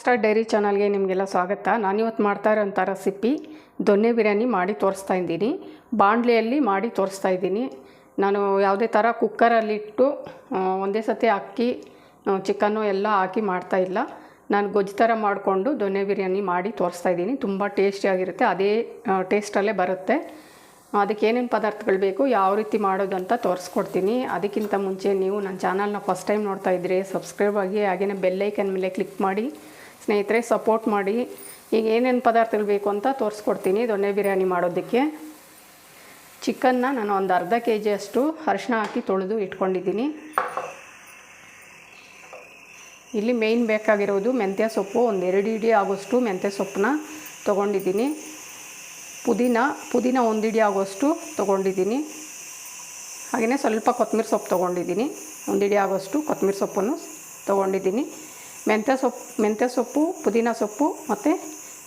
Star dairy ಚಾನಲ್ಗೆ ನಿಮಗೆಲ್ಲ ಸ್ವಾಗತ. ನಾನಿವತ್ತು ಮಾಡ್ತಾ ಇರೋಂಥ ರೆಸಿಪಿ ದೊನ್ನೆ ಬಿರಿಯಾನಿ ಮಾಡಿ ತೋರಿಸ್ತಾ ಇದ್ದೀನಿ. ಬಾಂಡ್ಲೆಯಲ್ಲಿ ಮಾಡಿ ತೋರಿಸ್ತಾ ಇದ್ದೀನಿ. ನಾನು ಯಾವುದೇ ಥರ ಕುಕ್ಕರಲ್ಲಿಟ್ಟು ಒಂದೇ ಸತಿ ಅಕ್ಕಿ ಚಿಕನ್ನು ಎಲ್ಲ ಹಾಕಿ ಮಾಡ್ತಾ ಇಲ್ಲ. ನಾನು ಗೊಜ್ಜು ಥರ ಮಾಡಿಕೊಂಡು ದೊನ್ನೆ ಬಿರಿಯಾನಿ ಮಾಡಿ ತೋರಿಸ್ತಾ ಇದ್ದೀನಿ. ತುಂಬ ಟೇಸ್ಟಿಯಾಗಿರುತ್ತೆ ಅದೇ ಟೇಸ್ಟಲ್ಲೇ ಬರುತ್ತೆ. ಅದಕ್ಕೆ ಏನೇನು ಪದಾರ್ಥಗಳು ಬೇಕು, ಯಾವ ರೀತಿ ಮಾಡೋದು ಅಂತ ತೋರಿಸ್ಕೊಡ್ತೀನಿ. ಅದಕ್ಕಿಂತ ಮುಂಚೆ ನೀವು ನನ್ನ ಚಾನಲ್ನ ಫಸ್ಟ್ ಟೈಮ್ ನೋಡ್ತಾ ಇದ್ದರೆ ಸಬ್ಸ್ಕ್ರೈಬ್ ಆಗಿ ಹಾಗೆಯೇ ಬೆಲ್ಲೈಕನ್ ಮೇಲೆ ಕ್ಲಿಕ್ ಮಾಡಿ. ಸ್ನೇಹಿತರೆ ಸಪೋರ್ಟ್ ಮಾಡಿ. ಈಗ ಏನೇನು ಪದಾರ್ಥಗಳು ಬೇಕು ಅಂತ ತೋರಿಸ್ಕೊಡ್ತೀನಿ. ದೊಣ್ಣೆ ಬಿರಿಯಾನಿ ಮಾಡೋದಕ್ಕೆ. ಚಿಕನ್ನ ನಾನು ಒಂದು ಅರ್ಧ ಕೆ ಜಿಯಷ್ಟು ಅರಿಶಿನ ಹಾಕಿ ತೊಳೆದು ಇಟ್ಕೊಂಡಿದ್ದೀನಿ. ಇಲ್ಲಿ ಮೇಯ್ನ್ ಬೇಕಾಗಿರೋದು ಮೆಂತ್ಯ ಸೊಪ್ಪು. ಒಂದು ಎರಡು ಇಡಿ ಆಗೋಷ್ಟು ಮೆಂತ್ಯ ಸೊಪ್ಪನ್ನ ತೊಗೊಂಡಿದ್ದೀನಿ. ಪುದೀನ ಪುದೀನ ಒಂದು ಇಡಿ ಆಗೋಷ್ಟು ತೊಗೊಂಡಿದ್ದೀನಿ. ಹಾಗೆಯೇ ಸ್ವಲ್ಪ ಕೊತ್ತಂಬರಿ ಸೊಪ್ಪು ತೊಗೊಂಡಿದ್ದೀನಿ. ಒಂದು ಇಡಿ ಆಗೋಷ್ಟು ಕೊತ್ತಂಬರಿ ಸೊಪ್ಪನ್ನು ತೊಗೊಂಡಿದ್ದೀನಿ. ಮೆಂತ್ಯ ಸೊಪ್ಪು ಮೆಂತ್ಯ ಸೊಪ್ಪು, ಪುದೀನ ಸೊಪ್ಪು ಮತ್ತು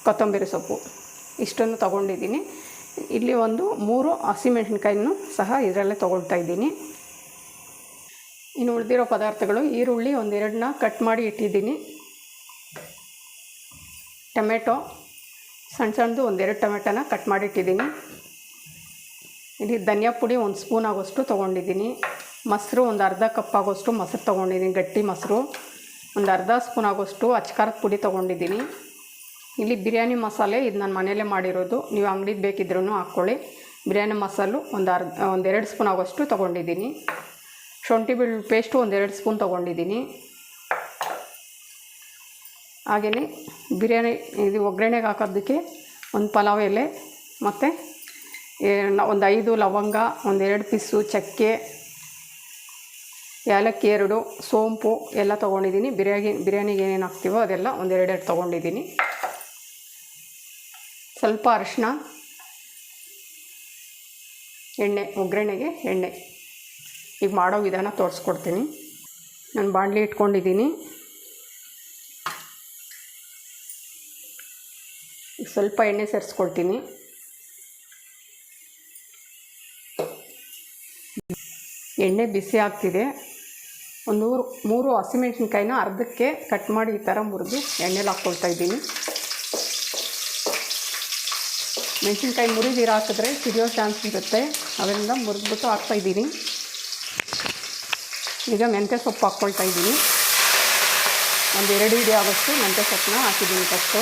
ಕೊತ್ತಂಬರಿ ಸೊಪ್ಪು. ಇಷ್ಟನ್ನು ತೊಗೊಂಡಿದ್ದೀನಿ. ಇಲ್ಲಿ ಒಂದು ಮೂರು ಹಸಿಮೆಣಸಿನ್ಕಾಯಿನೂ ಸಹ ಇದರಲ್ಲೇ ತೊಗೊಳ್ತಾ ಇದ್ದೀನಿ. ಇನ್ನು ಉಳಿದಿರೋ ಪದಾರ್ಥಗಳು ಈರುಳ್ಳಿ ಒಂದೆರಡನ್ನ ಕಟ್ ಮಾಡಿ ಇಟ್ಟಿದ್ದೀನಿ. ಟೊಮೆಟೊ, ಸಣ್ಣ ಸಣ್ಣದು ಒಂದೆರಡು ಟೊಮೆಟೊನ ಕಟ್ ಮಾಡಿ ಇಟ್ಟಿದ್ದೀನಿ. ಇಲ್ಲಿ ಧನಿಯಾ ಪುಡಿ ಒಂದು ಸ್ಪೂನ್ ಆಗೋಷ್ಟು ತೊಗೊಂಡಿದ್ದೀನಿ. ಮೊಸರು ಒಂದು ಅರ್ಧ ಕಪ್ ಆಗೋಷ್ಟು ಮೊಸರು ತೊಗೊಂಡಿದ್ದೀನಿ, ಗಟ್ಟಿ ಮೊಸರು. ಒಂದು ಅರ್ಧ ಸ್ಪೂನ್ ಆಗೋಷ್ಟು ಅಚ್ಕಾರದ ಪುಡಿ ತೊಗೊಂಡಿದ್ದೀನಿ. ಇಲ್ಲಿ ಬಿರಿಯಾನಿ ಮಸಾಲೆ ಇದು ನಾನು ಮನೆಯಲ್ಲೇ ಮಾಡಿರೋದು. ನೀವು ಅಂಗಡಿದು ಬೇಕಿದ್ರೂ ಹಾಕ್ಕೊಳ್ಳಿ ಬಿರಿಯಾನಿ ಮಸಾಲು ಒಂದು ಅರ್ಧ ಒಂದೆರಡು ಸ್ಪೂನ್ ಆಗೋಷ್ಟು ತೊಗೊಂಡಿದ್ದೀನಿ. ಶುಂಠಿ ಬೆಳ್ಳುಳ್ಳಿ ಪೇಸ್ಟು ಒಂದೆರಡು ಸ್ಪೂನ್ ತೊಗೊಂಡಿದ್ದೀನಿ. ಹಾಗೆಯೇ ಬಿರಿಯಾನಿ ಇದು ಒಗ್ಗರಣೆಗೆ ಹಾಕೋದಕ್ಕೆ ಒಂದು ಪಲಾವ್ ಎಲೆ ಮತ್ತು ಒಂದು ಐದು ಲವಂಗ ಒಂದೆರಡು ಪೀಸು ಚಕ್ಕೆ ಏಲಕ್ಕಿ ಎರಡು, ಸೋಂಪು ಎಲ್ಲ ತೊಗೊಂಡಿದ್ದೀನಿ. ಬಿರಿಯಾನಿ, ಬಿರಿಯಾನಿಗೆ ಏನೇನು ಹಾಕ್ತೀವೋ ಅದೆಲ್ಲ ಒಂದೆರಡೆರಡು ತೊಗೊಂಡಿದ್ದೀನಿ. ಸ್ವಲ್ಪ ಅರಿಶಿನ, ಎಣ್ಣೆ, ಒಗ್ಗರಣೆಗೆ ಎಣ್ಣೆ. ಈಗ ಮಾಡೋ ವಿಧಾನ ತೋರಿಸ್ಕೊಡ್ತೀನಿ. ನಾನು ಬಾಣಲಿ ಇಟ್ಕೊಂಡಿದ್ದೀನಿ. ಸ್ವಲ್ಪ ಎಣ್ಣೆ ಸೇರಿಸ್ಕೊಳ್ತೀನಿ. ಎಣ್ಣೆ ಬಿಸಿ ಆಗ್ತಿದೆ. ಒಂದು ಮೂರು ಮೂರು ಹಸಿಮೆಣ್ಸಿನ್ಕಾಯಿನ ಅರ್ಧಕ್ಕೆ ಕಟ್ ಮಾಡಿ ಈ ಥರ ಮುರಿದು ಎಣ್ಣೆಲಿ ಹಾಕ್ಕೊಳ್ತಾ ಇದ್ದೀನಿ. ಮೆಣಸಿನ್ಕಾಯಿ ಮುರಿದೀರ ಹಾಕಿದ್ರೆ ಸಿಡಿಯೋ ಚಾನ್ಸ್ ಇರುತ್ತೆ. ಅದರಿಂದ ಮುರಿದ್ಬಿಟ್ಟು ಹಾಕ್ತಾಯಿದ್ದೀನಿ ಈಗ ಮೆಂತ್ಯ ಸೊಪ್ಪು ಹಾಕ್ಕೊಳ್ತಾ ಇದ್ದೀನಿ. ಒಂದು ಎರಡು ಇಡಿ ಆಗೋಷ್ಟು ಮೆಂತ್ಯ ಸೊಪ್ಪನ್ನ ಹಾಕಿದ್ದೀನಿ ಫಸ್ಟು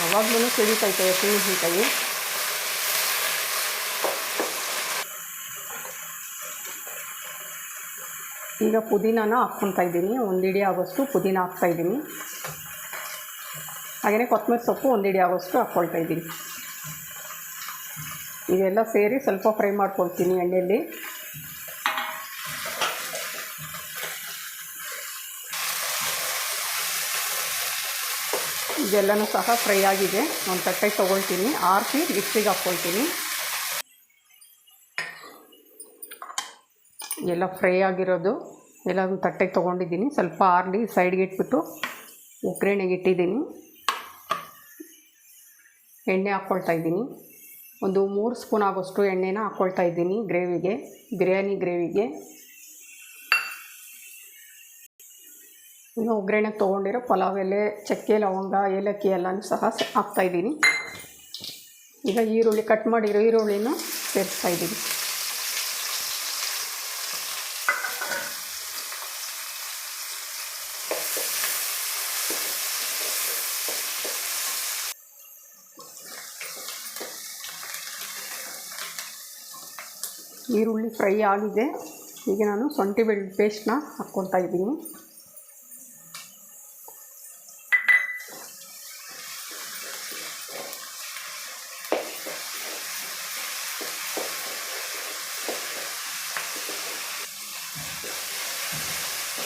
ಯಾವಾಗಲೂ ಸಿಡಿತೈತೆ ಹಸಿಮೆಣಸಿನ್ಕಾಯಿ. ಈಗ ಪುದೀನಾನ ಹಾಕ್ಕೊತಾ ಇದ್ದೀನಿ. ಒಂದು ಇಡಿ ಆಗೋಷ್ಟು ಪುದೀನ ಹಾಕ್ತಾಯಿದ್ದೀನಿ ಹಾಗೆಯೇ ಕೊತ್ತಂಬರಿ ಸೊಪ್ಪು ಒಂದು ಇಡಿ ಆಗೋಷ್ಟು ಹಾಕ್ಕೊಳ್ತಾ ಇದ್ದೀನಿ. ಇದೆಲ್ಲ ಸೇರಿ ಸ್ವಲ್ಪ ಫ್ರೈ ಮಾಡ್ಕೊಳ್ತೀನಿ ಎಣ್ಣೆಯಲ್ಲಿ ಇದೆಲ್ಲನೂ ಸಹ ಫ್ರೈ ಆಗಿದೆ. ಒಂದು ತಟ್ಟೆಗೆ ತೊಗೊಳ್ತೀನಿ. ಆರಿಸಿ ಮಿಕ್ಸಿಗೆ ಹಾಕ್ಕೊಳ್ತೀನಿ. ಎಲ್ಲ ಫ್ರೈ ಆಗಿರೋದು ಎಲ್ಲ ಒಂದು ತಟ್ಟೆಗೆ ತೊಗೊಂಡಿದ್ದೀನಿ. ಸ್ವಲ್ಪ ಆರಲಿ ಸೈಡ್ಗೆ ಇಟ್ಬಿಟ್ಟು ಒಗ್ಗರಣೆಗೆ ಇಟ್ಟಿದ್ದೀನಿ. ಎಣ್ಣೆ ಹಾಕ್ಕೊಳ್ತಾ ಇದ್ದೀನಿ. ಒಂದು ಮೂರು ಸ್ಪೂನ್ ಆಗೋಷ್ಟು ಎಣ್ಣೆನ ಹಾಕ್ಕೊಳ್ತಾ ಇದ್ದೀನಿ ಗ್ರೇವಿಗೆ, ಬಿರಿಯಾನಿ ಗ್ರೇವಿಗೆ. ಇನ್ನು ಒಗ್ಗರಣೆ ತೊಗೊಂಡಿರೋ ಪಲಾವ್ ಎಲೆ, ಚಕ್ಕೆ, ಲವಂಗ, ಏಲಕ್ಕಿ ಎಲ್ಲನೂ ಸಹ ಹಾಕ್ತಾಯಿದ್ದೀನಿ ಈಗ ಈರುಳ್ಳಿ ಕಟ್ ಮಾಡಿರೋ ಈರುಳ್ಳಿನ ಸೇರಿಸ್ತಾ ಇದ್ದೀನಿ. ಈರುಳ್ಳಿ ಫ್ರೈ ಆಗಿದೆ. ಈಗ ನಾನು ಶುಂಠಿ ಬೆಳ್ಳುಳ್ಳಿ ಪೇಸ್ಟ್ನ ಹಾಕ್ಕೊತಾ ಇದ್ದೀನಿ.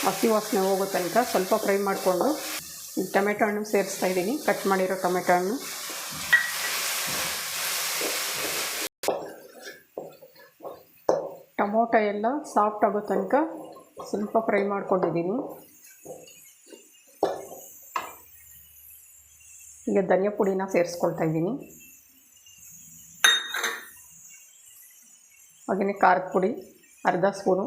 ಹಸಿ ವಾಸನೆ ಹೋಗೋ ತನಕ ಸ್ವಲ್ಪ ಫ್ರೈ ಮಾಡಿಕೊಂಡು ಟೊಮೆಟೊ ಹಣ್ಣು ಸೇರಿಸ್ತಾ ಇದ್ದೀನಿ. ಕಟ್ ಮಾಡಿರೋ ಟೊಮೆಟೊ ಹಣ್ಣು. ಟೊಮೊಟೊ ಎಲ್ಲ ಸಾಫ್ಟ್ ಆಗೋ ತನಕ ಸ್ವಲ್ಪ ಫ್ರೈ ಮಾಡ್ಕೊಂಡಿದ್ದೀನಿ. ಈಗ ಧನಿಯಾ ಪುಡಿನ ಸೇರಿಸ್ಕೊಳ್ತಾ ಇದ್ದೀನಿ. ಹಾಗೆಯೇ ಖಾರದ ಪುಡಿ, ಅರ್ಧ ಸ್ಪೂನು.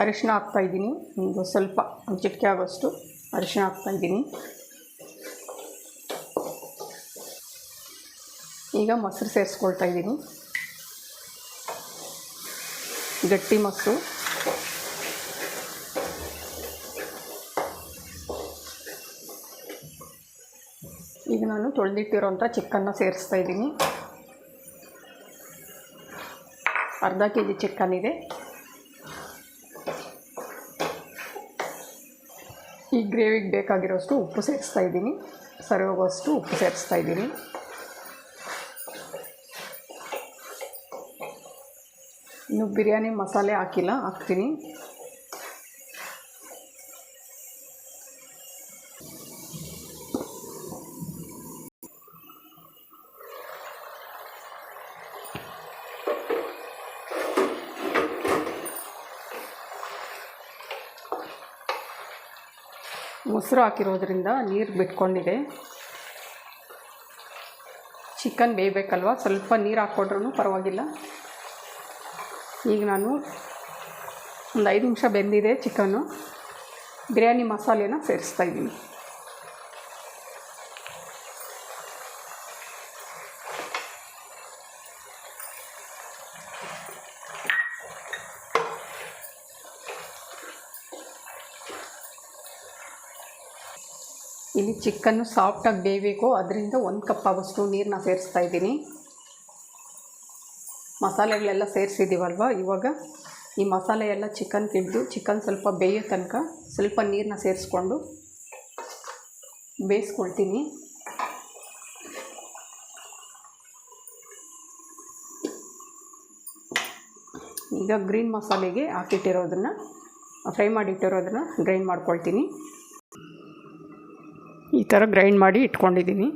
ಅರಿಶಿನ ಹಾಕ್ತಾಯಿದ್ದೀನಿ ಒಂದು ಸ್ವಲ್ಪ ಚಿಟಿಕೆ ಆಗೋಷ್ಟು. ಅರಿಶಿನ ಹಾಕ್ಕೊತೀನಿ ಈಗ ಮೊಸರು ಸೇರಿಸ್ಕೊಳ್ತಾ ಇದ್ದೀನಿ. ಗಟ್ಟಿ ಮೊಸರು. ಈಗ ನಾನು ತೊಳೆದಿಟ್ಟಿರೋಂಥ ಚಿಕ್ಕನ್ನ ಸೇರಿಸ್ತಾ ಇದ್ದೀನಿ. ಅರ್ಧ ಕೆ ಜಿ ಚಿಕನ್ ಇದೆ. ಈ ಗ್ರೇವಿಗೆ ಬೇಕಾಗಿರೋಷ್ಟು ಉಪ್ಪು ಸೇರಿಸ್ತಾ ಇದ್ದೀನಿ. ಸರಿ ಹೋಗೋಷ್ಟು ಉಪ್ಪು ಸೇರಿಸ್ತಾ ಇದ್ದೀನಿ. ಇನ್ನು ಬಿರಿಯಾನಿ ಮಸಾಲೆ ಹಾಕಿಲ್ಲ, ಹಾಕ್ತೀನಿ. ಮೊಸರು ಹಾಕಿರೋದ್ರಿಂದ ನೀರು ಬಿಟ್ಕೊಂಡಿದೆ. ಚಿಕನ್ ಬೇಯಬೇಕಲ್ವ? ಸ್ವಲ್ಪ ನೀರು ಹಾಕ್ಕೊಂಡ್ರೂ ಪರವಾಗಿಲ್ಲ. ಈಗ ನಾನು ಒಂದು ಐದು ನಿಮಿಷ ಬೆಂದಿದೆ ಚಿಕನ್ನು. ಬಿರಿಯಾನಿ ಮಸಾಲೆನ ಸೇರಿಸ್ತಾ ಇದ್ದೀನಿ. ಇಲ್ಲಿ ಚಿಕನ್ನು ಸಾಫ್ಟಾಗಿ ಬೇಯಬೇಕು. ಅದರಿಂದ ಒಂದು ಕಪ್ ಆಗೋಷ್ಟು ನೀರನ್ನ ಸೇರಿಸ್ತಾ ಇದ್ದೀನಿ. ಮಸಾಲೆಗಳೆಲ್ಲ ಸೇರಿಸಿದ್ದೀವಲ್ವ ಇವಾಗ? ಈ ಮಸಾಲೆ ಎಲ್ಲ ಚಿಕನ್ ತಿಂದು ಚಿಕನ್ ಸ್ವಲ್ಪ ಬೇಯೋ ತನಕ ಸ್ವಲ್ಪ ನೀರನ್ನ ಸೇರಿಸ್ಕೊಂಡು ಬೇಯಿಸ್ಕೊಳ್ತೀನಿ. ಈಗ ಗ್ರೀನ್ ಮಸಾಲೆಗೆ ಹಾಕಿಟ್ಟಿರೋದನ್ನು ಫ್ರೈ ಮಾಡಿಟ್ಟಿರೋದನ್ನು ಗ್ರೈಂಡ್ ಮಾಡ್ಕೊಳ್ತೀನಿ. ಈ ಥರ ಗ್ರೈಂಡ್ ಮಾಡಿ ಇಟ್ಕೊಂಡಿದ್ದೀನಿ.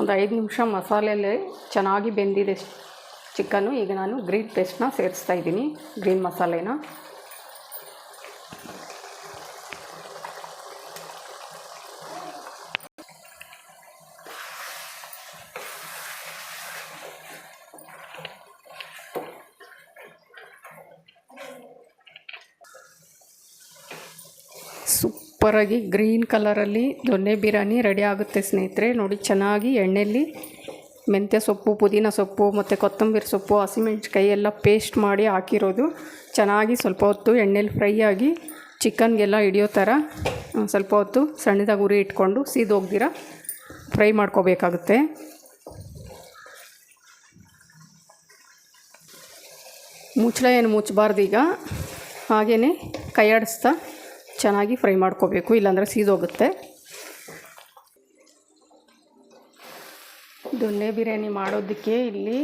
ಒಂದು ಐದು ನಿಮಿಷ ಮಸಾಲೆಯಲ್ಲೇ ಚೆನ್ನಾಗಿ ಬೆಂದಿದೆ ಚಿಕನ್ನು ಈಗ ನಾನು ಗ್ರೀನ್ ಪೇಸ್ಟ್ನ ಸೇರಿಸ್ತಾ ಇದ್ದೀನಿ, ಗ್ರೀನ್ ಮಸಾಲೆನ. ಸೂಪರಾಗಿ ಗ್ರೀನ್ ಕಲರಲ್ಲಿ ದೊನ್ನೆ ಬಿರಿಯಾನಿ ರೆಡಿ ಆಗುತ್ತೆ ಸ್ನೇಹಿತರೆ. ನೋಡಿ, ಚೆನ್ನಾಗಿ ಎಣ್ಣೆಯಲ್ಲಿ ಮೆಂತ್ಯ ಸೊಪ್ಪು, ಪುದೀನ ಸೊಪ್ಪು ಮತ್ತು ಕೊತ್ತಂಬರಿ ಸೊಪ್ಪು ಹಸಿಮೆಣ್ಸಿಕಾಯಿ ಎಲ್ಲ ಪೇಸ್ಟ್ ಮಾಡಿ ಹಾಕಿರೋದು. ಚೆನ್ನಾಗಿ ಸ್ವಲ್ಪ ಹೊತ್ತು ಎಣ್ಣೆಲಿ ಫ್ರೈ ಆಗಿ ಚಿಕನ್ಗೆಲ್ಲ ಹಿಡಿಯೋ ಥರ ಸ್ವಲ್ಪ ಹೊತ್ತು ಸಣ್ಣದಾಗಿ ಉರಿ ಇಟ್ಕೊಂಡು ಸೀದೋಗ್ದಿರ ಫ್ರೈ ಮಾಡ್ಕೋಬೇಕಾಗುತ್ತೆ. ಮುಚ್ಚಳ ಏನು ಮುಚ್ಚಬಾರ್ದು ಈಗ? ಹಾಗೆಯೇ ಕೈಯಾಡಿಸ್ತಾ ಚೆನ್ನಾಗಿ ಫ್ರೈ ಮಾಡ್ಕೋಬೇಕು, ಇಲ್ಲಾಂದರೆ ಸೀದೋಗುತ್ತೆ. ದೊನ್ನೆ ಬಿರಿಯಾನಿ ಮಾಡೋದಕ್ಕೆ ಇಲ್ಲಿ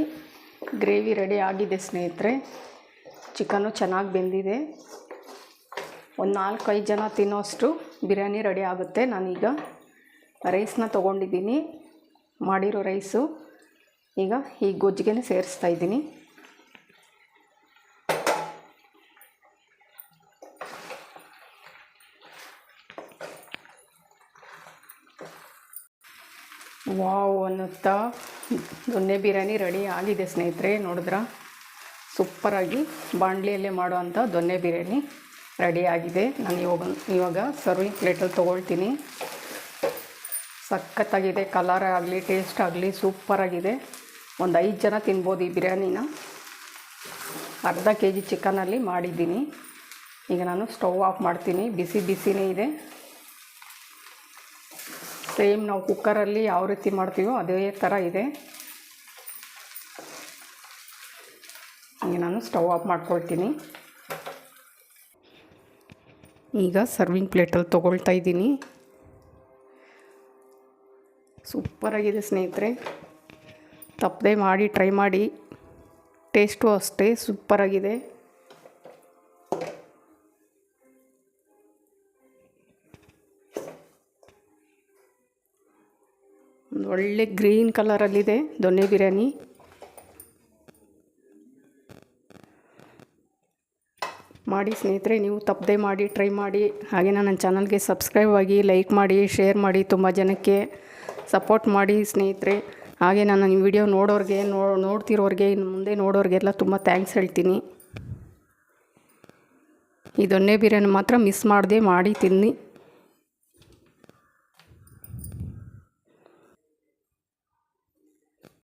ಗ್ರೇವಿ ರೆಡಿ ಆಗಿದೆ ಸ್ನೇಹಿತರೆ. ಚಿಕನ್ನು ಚೆನ್ನಾಗಿ ಬೆಂದಿದೆ. ಒಂದು ನಾಲ್ಕೈದು ಜನ ತಿನ್ನೋಷ್ಟು ಬಿರಿಯಾನಿ ರೆಡಿ ಆಗುತ್ತೆ. ನಾನೀಗ ರೈಸ್ನ ತೊಗೊಂಡಿದ್ದೀನಿ, ಮಾಡಿರೋ ರೈಸು. ಈಗ ಈ ಗೊಜ್ಜಿಗೆ ಸೇರಿಸ್ತಾ ಇದ್ದೀನಿ. ವಾವ್ ಅನ್ನುತ್ತಾ? ದೊನ್ನೆ ಬಿರಿಯಾನಿ ರೆಡಿ ಆಗಿದೆ ಸ್ನೇಹಿತರೆ, ನೋಡಿದ್ರ? ಸೂಪರಾಗಿ ಬಾಂಡ್ಲಿಯಲ್ಲೇ ಮಾಡುವಂಥ ದೊನ್ನೆ ಬಿರಿಯಾನಿ ರೆಡಿ ಆಗಿದೆ. ನಾನು ಇವಾಗ ಇವಾಗ ಸರ್ವಿಂಗ್ ಪ್ಲೇಟಲ್ಲಿ ತೊಗೊಳ್ತೀನಿ. ಸಖತ್ತಾಗಿದೆ, ಕಲರ್ ಆಗಲಿ, ಟೇಸ್ಟ್ ಆಗಲಿ, ಸೂಪರಾಗಿದೆ. ಒಂದು ಐದು ಜನ ತಿನ್ಬೋದು ಈ ಬಿರಿಯಾನಿನ. ಅರ್ಧ ಕೆ ಜಿ ಚಿಕನಲ್ಲಿ ಮಾಡಿದ್ದೀನಿ. ಈಗ ನಾನು ಸ್ಟವ್ ಆಫ್ ಮಾಡ್ತೀನಿ. ಬಿಸಿ ಬಿಸಿನೇ ಇದೆ. ಸೇಮ್ ನಾವು ಕುಕ್ಕರಲ್ಲಿ ಯಾವ ರೀತಿ ಮಾಡ್ತೀವೋ ಅದೇ ಥರ ಇದೆ. ಈಗ ನಾನು ಸ್ಟವ್ ಆಫ್ ಮಾಡ್ಕೊಳ್ತೀನಿ. ಈಗ ಸರ್ವಿಂಗ್ ಪ್ಲೇಟಲ್ಲಿ ತೊಗೊಳ್ತಾ ಇದ್ದೀನಿ. ಸೂಪರಾಗಿದೆ ಸ್ನೇಹಿತರೆ. ತಪ್ಪದೆ ಮಾಡಿ ಟ್ರೈ ಮಾಡಿ. ಟೇಸ್ಟು ಅಷ್ಟೇ ಸೂಪರಾಗಿದೆ ಒಳ್ಳೆ ಗ್ರೀನ್ ಕಲರಲ್ಲಿದೆ ದೊನ್ನೆ ಬಿರಿಯಾನಿ. ಮಾಡಿ ಸ್ನೇಹಿತರೆ, ನೀವು ತಪ್ಪದೆ ಮಾಡಿ, ಟ್ರೈ ಮಾಡಿ. ಹಾಗೆ ನನ್ನ ಚಾನಲ್ಗೆ ಸಬ್ಸ್ಕ್ರೈಬ್ ಆಗಿ, ಲೈಕ್ ಮಾಡಿ, ಶೇರ್ ಮಾಡಿ, ತುಂಬ ಜನಕ್ಕೆ ಸಪೋರ್ಟ್ ಮಾಡಿ ಸ್ನೇಹಿತರೆ. ಹಾಗೆ ನನ್ನ ವಿಡಿಯೋ ನೋಡೋರಿಗೆ, ನೋ, ನೋಡ್ತಿರೋರಿಗೆ, ಇನ್ನು ಮುಂದೆ ನೋಡೋರಿಗೆಲ್ಲ ತುಂಬ ಥ್ಯಾಂಕ್ಸ್ ಹೇಳ್ತೀನಿ. ಈ ದೊನ್ನೆ ಬಿರಿಯಾನಿ ಮಾತ್ರ ಮಿಸ್ ಮಾಡದೆ ಮಾಡಿ ತಿನ್ನಿ.